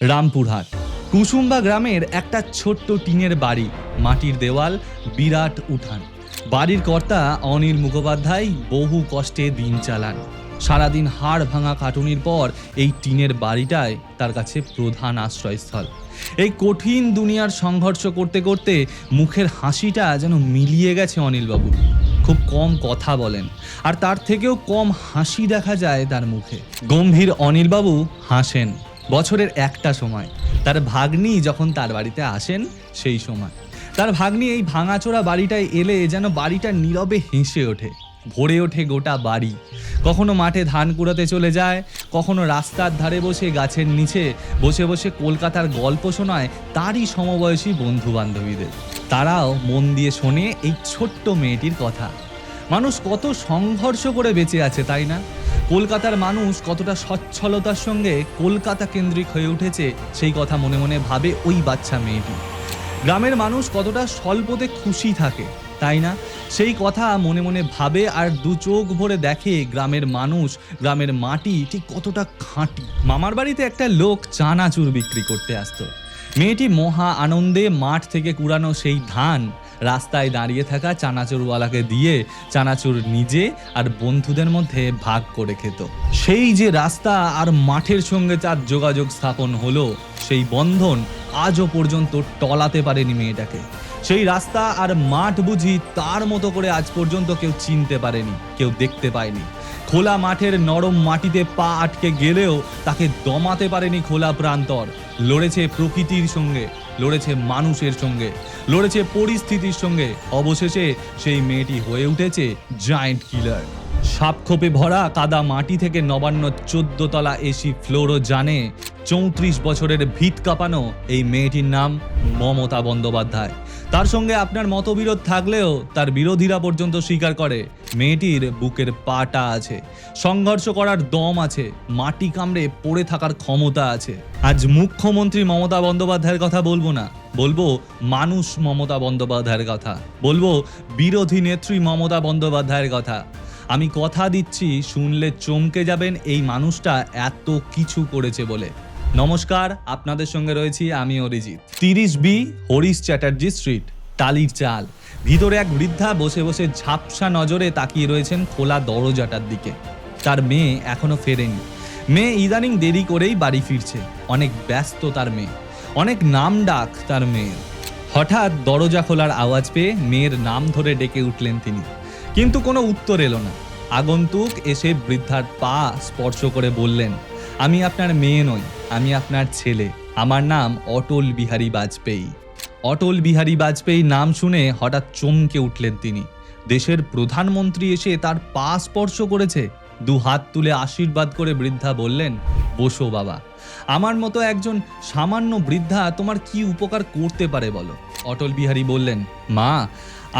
রামপুরহাট। কুসুম্বা গ্রামের একটা ছোট্ট টিনের বাড়ি, মাটির দেওয়াল, বিরাট উঠান। বাড়ির কর্তা অনিল মুখোপাধ্যায় বহু কষ্টে দিন চালান। সারাদিন হাড় ভাঙা কাটুনির পর এই টিনের বাড়িটায় তার কাছে প্রধান আশ্রয়স্থল। এই কঠিন দুনিয়ার সংঘর্ষ করতে করতে মুখের হাসিটা যেন মিলিয়ে গেছে অনিলবাবুর। খুব কম কথা বলেন, আর তার থেকেও কম হাসি দেখা যায় তার মুখে। গম্ভীর অনিলবাবু হাসেন। বছরের একটা সময়। তার ভাগ্নি যখন তার বাড়িতে আসেন, সেই সময়। তার ভাগ্নি এই ভাঙাচোরা বাড়িটায় এলে যেন বাড়িটা নীরবে হেসে ওঠে, ভরে ওঠে গোটা বাড়ি। কখনো মাঠে ধান কুড়াতে চলে যায়, কখনো রাস্তার ধারে বসে গাছের নিচে, বসে বসে কলকাতার গল্প শোনায় তারই সমবয়সী বন্ধু বান্ধবীদের তারাও মন দিয়ে শোনে এই ছোট্ট মেয়েটির কথা। মানুষ কত সংঘর্ষ করে বেঁচে আছে, তাই না? কলকাতার মানুষ কতটা সচ্ছলতার সঙ্গে কলকাতা কেন্দ্রিক হয়ে উঠেছে, সেই কথা মনে মনে ভাবে ওই বাচ্চা মেয়েটি। গ্রামের মানুষ কতটা স্বল্পতে খুশি থাকে, তাই না? সেই কথা মনে মনে ভাবে আর দু চোখ ভরে দেখে গ্রামের মানুষ, গ্রামের মাটি ঠিক কতটা খাঁটি। মামার বাড়িতে একটা লোক চানাচুর বিক্রি করতে আসতো। মেয়েটি মহা আনন্দে মাঠ থেকে কুড়ানো সেই ধান রাস্তায় দাঁড়িয়ে থাকা চানাচুরওয়ালাকে দিয়ে চানাচুর নিজে আর বন্ধুদের মধ্যে ভাগ করে খেত। সেই যে রাস্তা আর মাঠের সঙ্গে তার যোগাযোগ স্থাপন হলো, সেই বন্ধন আজও পর্যন্ত টলাতে পারেনি মেয়েটাকে। সেই রাস্তা আর মাঠ বুঝি তার মতো করে আজ পর্যন্ত কেউ চিনতে পারেনি, কেউ দেখতে পায়নি। খোলা মাঠের নরম মাটিতে পা আটকে গেলেও তাকে দমাতে পারেনি খোলা প্রান্তর। লড়েছে প্রকৃতির সঙ্গে, লড়েছে মানুষের সঙ্গে, লড়েছে পরিস্থিতির সঙ্গে। অবশেষে সেই মেয়েটি হয়ে উঠেছে জায়েন্ট কিলার সাপখোপে ভরা কাদা মাটি থেকে নবান্ন চোদ্দ তলা এসি ফ্লোরও জানে চৌত্রিশ বছরের ভিত কাঁপানো এই মেয়েটির নাম মমতা বন্দ্যোপাধ্যায়। তার সঙ্গে আপনার মতবিরোধ থাকলেও তার বিরোধীরা পর্যন্ত স্বীকার করে, মেয়েটির বুকের পাটা আছে, সংঘর্ষ করার দম আছে, মাটি কামড়ে পড়ে থাকার ক্ষমতা আছে। আজ মুখ্যমন্ত্রী মমতা বন্দ্যোপাধ্যায়ের কথা বলব না, বলব মানুষ মমতা বন্দ্যোপাধ্যায়ের কথা, বলব বিরোধী নেত্রী মমতা বন্দ্যোপাধ্যায়ের কথা। আমি কথা দিচ্ছি, শুনলে চমকে যাবেন, এই মানুষটা এত কিছু করেছে বলে। নমস্কার, আপনাদের সঙ্গে রয়েছি আমি অরিজিৎ। তিরিশ বি, হরিশ চ্যাটার্জি স্ট্রিট, টালির চাল। ভিতরে এক বৃদ্ধা বসে বসে ঝাপসা নজরে তাকিয়ে রয়েছেন খোলা দরজাটার দিকে। তার মেয়ে এখনও ফেরেনি। মেয়ে ইদানিং দেরি করেই বাড়ি ফিরছে। অনেক ব্যস্ত তার মেয়ে। অনেক নাম ডাক তার মেয়ের। হঠাৎ দরজা খোলার আওয়াজ পেয়ে মেয়ের নাম ধরে ডেকে উঠলেন তিনি। কিন্তু কোনো উত্তর এলো না। আগন্তুক এসে বৃদ্ধার পা স্পর্শ করে বললেন, আমি আপনার মেয়ে নই, আমি আপনার ছেলে। আমার নাম অটল বিহারী বাজপেয়ী। অটল বিহারী বাজপেয়ী নাম শুনে হঠাৎ চমকে উঠলেন তিনি। দেশের প্রধানমন্ত্রী এসে তার পা স্পর্শ করেছে। দু হাত তুলে আশীর্বাদ করে বৃদ্ধা বললেন, বসো বাবা, আমার মতো একজন সামান্য বৃদ্ধা তোমার কি উপকার করতে পারে বলো? অটল বিহারী বললেন, মা,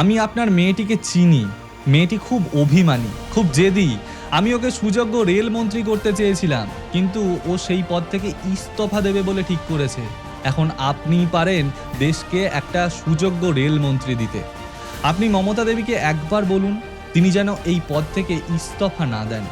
আমি আপনার মেয়েটিকে চিনি মেয়েটি খুব অভিমানী, খুব জেদি। আমি ওকে সুযোগ্য রেলমন্ত্রী করতে চেয়েছিলাম, কিন্তু ও সেই পদ থেকে ইস্তফা দেবে বলে ঠিক করেছে। এখন আপনি পারেন দেশকে একটা সুযোগ্য রেলমন্ত্রী দিতে। আপনি মমতা দেবীকে একবার বলুন, তিনি যেন এই পদ থেকে ইস্তফা না দেন।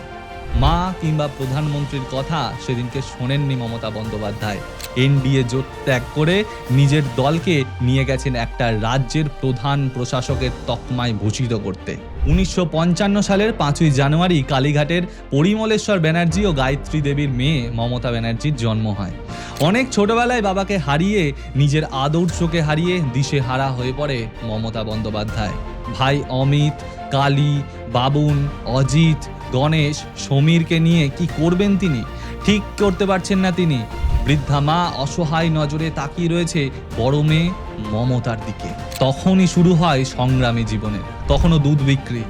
মা কিংবা প্রধানমন্ত্রীর কথা সেদিনকে শোনেননি মমতা বন্দ্যোপাধ্যায়। এনডিএ জোট ত্যাগ করে নিজের দলকে নিয়ে গেছেন একটা রাজ্যের প্রধান প্রশাসকের তকমায় ভূষিত করতে। উনিশশো পঞ্চান্ন সালের পাঁচই জানুয়ারি কালীঘাটের পরিমলেশ্বর ব্যানার্জি ও গায়ত্রী দেবীর মেয়ে মমতা ব্যানার্জির জন্ম হয়। অনেক ছোটবেলায় বাবাকে হারিয়ে, নিজের আদর্শকে হারিয়ে দিশে হারা হয়ে পড়ে মমতা বন্দ্যোপাধ্যায়। ভাই অমিত, কালী, বাবুন, অজিত, গণেশ, সমীরকে নিয়ে কি করবেন তিনি? ঠিক করতে পারছেন না তিনি। বৃদ্ধা মা অসহায় নজরে তাকিয়ে রয়েছে বড় মেয়ে মমতার দিকে। তখনই শুরু হয় সংগ্রামী জীবনে। কখনো দুধ বিক্রি,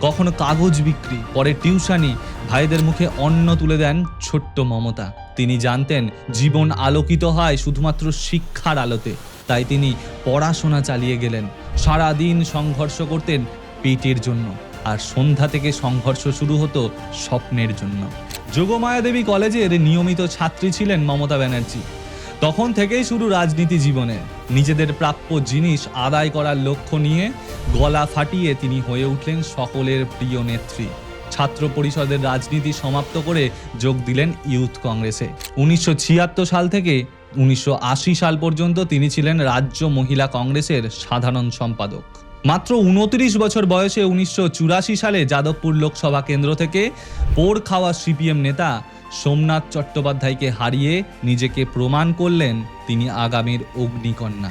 কখনো কাগজ বিক্রি, পরে টিউশানি। ভাইদের মুখে অন্ন তুলে দেন ছোট্ট মমতা। তিনি জানতেন জীবন আলোকিত হয় শুধুমাত্র শিক্ষার আলোতে। তাই তিনি পড়াশোনা চালিয়ে গেলেন। সারা দিন সংঘর্ষ করতেন পেটের জন্য। আর সন্ধ্যা থেকে সংঘর্ষ শুরু হতো স্বপ্নের জন্য। যোগমায়া দেবী কলেজের নিয়মিত ছাত্রী ছিলেন মমতা ব্যানার্জি। তখন থেকেই শুরু রাজনীতি জীবনে। নিজেদের প্রাপ্য জিনিস আদায় করার লক্ষ্য নিয়ে গলা ফাটিয়ে তিনি হয়ে উঠলেন সকলের প্রিয় নেত্রী। ছাত্র পরিষদের রাজনীতি সমাপ্ত করে যোগ দিলেন ইউথ কংগ্রেসে। উনিশশো ছিয়াত্তর সাল থেকে উনিশশো আশি সাল পর্যন্ত তিনি ছিলেন রাজ্য মহিলা কংগ্রেসের সাধারণ সম্পাদক। মাত্র উনত্রিশ বছর বয়সে উনিশশো চুরাশি সালে যাদবপুর লোকসভা কেন্দ্র থেকে পোড় খাওয়া সিপিএম নেতা সোমনাথ চট্টোপাধ্যায়কে হারিয়ে নিজেকে প্রমাণ করলেন তিনি আগামীর অগ্নিকন্যা।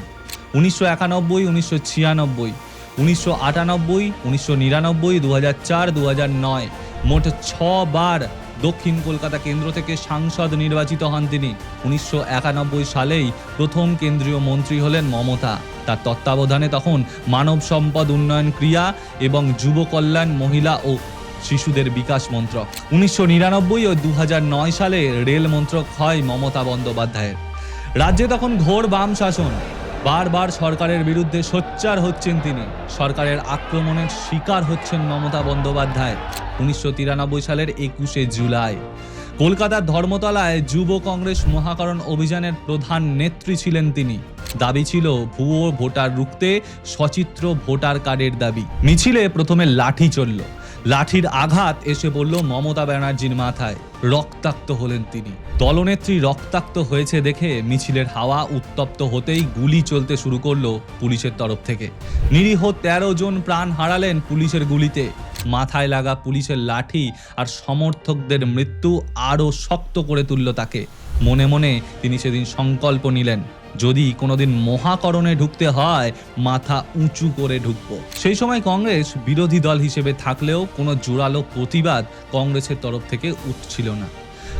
উনিশশো একানব্বই, উনিশশো ছিয়ানব্বই, উনিশশো আটানব্বই, উনিশশো নিরানব্বই দু হাজার চার দু হাজার নয়, মোট ছবার দক্ষিণ কলকাতা কেন্দ্র থেকে সাংসদ নির্বাচিত হন তিনি। উনিশশো একানব্বই সালেই প্রথম কেন্দ্রীয় মন্ত্রী হলেন মমতা। তার তত্ত্বাবধানে তখন মানব সম্পদ উন্নয়ন ক্রিয়া এবং যুব কল্যাণ, মহিলা ও শিশুদের বিকাশ মন্ত্রক। উনিশশো নিরানব্বই ও দু সালে রেল মন্ত্রক হয় মমতা বন্দ্যোপাধ্যায়ের। রাজ্যে তখন ঘোর বাম শাসন। বারবার সরকারের বিরুদ্ধে সোচ্চার হচ্ছেন তিনি। সরকারের আক্রমণের শিকার হচ্ছেন মমতা বন্দ্যোপাধ্যায়। উনিশশো তিরানব্বই সালের একুশে জুলাই। কলকাতার ধর্মতলায় যুব কংগ্রেস মহাকরণ অভিযানের প্রধান নেত্রী ছিলেন তিনি। দাবি ছিল, ভুয়ো ভোটার রুখতে সচিত্র ভোটার কার্ডের দাবি। মিছিলে প্রথমে লাঠি চলল। লাঠির আঘাত এসে পড়ল মমতা ব্যানার্জির মাথায়। রক্তাক্ত হলেন তিনি। দলনেত্রী রক্তাক্ত হয়েছে দেখে মিছিলের হাওয়া উত্তপ্ত হতেই গুলি চলতে শুরু করল পুলিশের তরফ থেকে। নিরীহ তেরো জন প্রাণ হারালেন পুলিশের গুলিতে। মাথায় লাগা পুলিশের লাঠি আর সমর্থকদের মৃত্যু আরও শক্ত করে তুলল তাকে। মনে মনে তিনি সেদিন সংকল্প নিলেন। যদি কোনোদিন মহাকরণে ঢুকতে হয়, মাথা উঁচু করে ঢুকব। সেই সময় কংগ্রেস বিরোধী দল হিসেবে থাকলেও কোনো জোরালো প্রতিবাদ কংগ্রেসের তরফ থেকে উঠছিল না।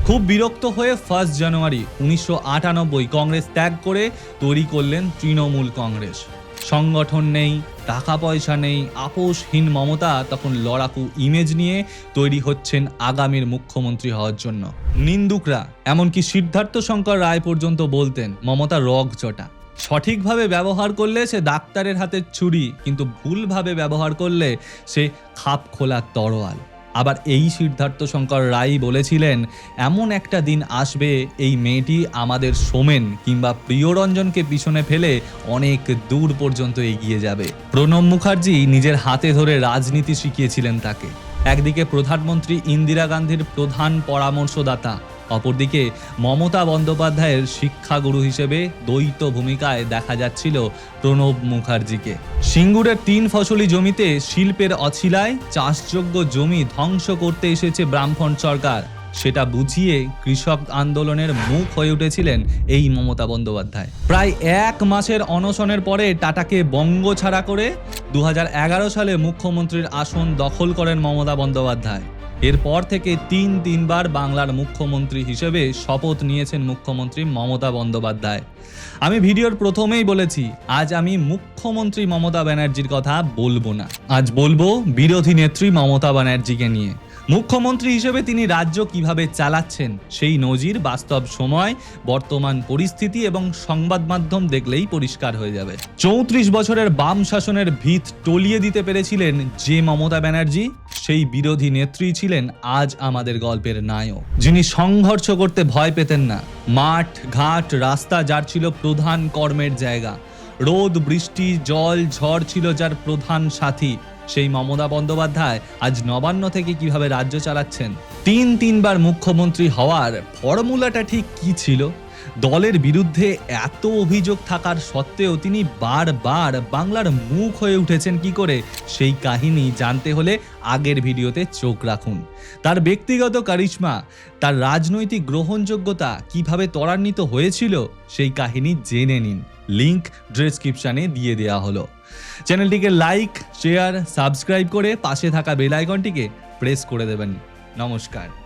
খুব বিরক্ত হয়ে ফার্স্ট জানুয়ারি উনিশশো আটানব্বই কংগ্রেস ত্যাগ করে তৈরি করলেন তৃণমূল কংগ্রেস। সংগঠন নেই টাকা পয়সা নেই, আপোষহীন মমতা তখন লড়াকু ইমেজ নিয়ে তৈরি হচ্ছেন আগামীর মুখ্যমন্ত্রী হওয়ার জন্য। নিন্দুকরা, এমনকি সিদ্ধার্থ শঙ্কর রায় পর্যন্ত বলতেন, মমতা রগ চটা। সঠিকভাবে ব্যবহার করলে সে ডাক্তারের হাতের ছুরি, কিন্তু ভুলভাবে ব্যবহার করলে সে খাপ খোলা তরোয়াল। আবার এই সিদ্ধার্থ শঙ্কর রায় বলেছিলেন, এমন একটা দিন আসবে, এই মেয়েটি আমাদের সোমেন কিংবা প্রিয়রঞ্জনকে পিছনে ফেলে অনেক দূর পর্যন্ত এগিয়ে যাবে। প্রণব মুখার্জি নিজের হাতে ধরে রাজনীতি শিখিয়েছিলেন তাকে। একদিকে প্রধানমন্ত্রী ইন্দিরা গান্ধীর প্রধান পরামর্শদাতা অপরদিকে মমতা বন্দ্যোপাধ্যায়ের শিক্ষাগুরু হিসেবে দ্বৈত ভূমিকায় দেখা যাচ্ছিল প্রণব মুখার্জিকে। সিঙ্গুরের তিন ফসলি জমিতে শিল্পের অছিলায় চাষযোগ্য জমি ধ্বংস করতে এসেছে ব্রাহ্মণ সরকার। সেটা বুঝিয়ে কৃষক আন্দোলনের মুখ হয়ে উঠেছিলেন এই মমতা বন্দ্যোপাধ্যায়। প্রায় এক মাসের অনশনের পরে টাটাকে বঙ্গ ছাড়া করে দু হাজার এগারো সালে মুখ্যমন্ত্রীর আসন দখল করেন মমতা বন্দ্যোপাধ্যায়। এরপর থেকে তিন তিনবার বাংলার মুখ্যমন্ত্রী হিসেবে শপথ নিয়েছেন মুখ্যমন্ত্রী মমতা বন্দ্যোপাধ্যায়। আমি ভিডিওর প্রথমেই বলেছি, আজ আমি মুখ্যমন্ত্রী মমতা ব্যানার্জির কথা বলব না। আজ বলব বিরোধী নেত্রী মমতা ব্যানার্জিকে নিয়ে। মুখ্যমন্ত্রী হিসেবে তিনি রাজ্য কীভাবে চালাচ্ছেন, সেই নজির বাস্তব সময়, বর্তমান পরিস্থিতি এবং সংবাদ মাধ্যম দেখলেই পরিষ্কার হয়ে যাবে। চৌত্রিশ বছরের বাম শাসনের ভিত টলিয়ে দিতে পেরেছিলেন যে মমতা ব্যানার্জি সেই বিরোধী নেত্রী ছিলেন আজ আমাদের গল্পের নায়ক। যিনি সংঘর্ষ করতে ভয় পেতেন না। মাঠ, ঘাট, রাস্তা যার ছিল প্রধান কর্মের জায়গা। রোদ, বৃষ্টি, জল, ঝড় ছিল যার প্রধান সাথী। সেই মমতা বন্দ্যোপাধ্যায় আজ নবান্ন থেকে কীভাবে রাজ্য চালাচ্ছেন? তিন তিনবার মুখ্যমন্ত্রী হওয়ার ফর্মুলাটা ঠিক কি ছিল? দলের বিরুদ্ধে এত অভিযোগ থাকার সত্ত্বেও তিনি বারবার বাংলার মুখ হয়ে উঠেছেন কি করে? সেই কাহিনী জানতে হলে আগের ভিডিওতে চোখ রাখুন। তার ব্যক্তিগত কারিশমা, তার রাজনৈতিক গ্রহণযোগ্যতা কীভাবে ত্বরান্বিত হয়েছিল সেই কাহিনী জেনে নিন। লিংক ডেসক্রিপশানে দিয়ে দেওয়া হলো। চ্যানেলটিকে লাইক, শেয়ার, সাবস্ক্রাইব করে পাশে থাকা বেল আইকনটিকে প্রেস করে দেবেন। নমস্কার।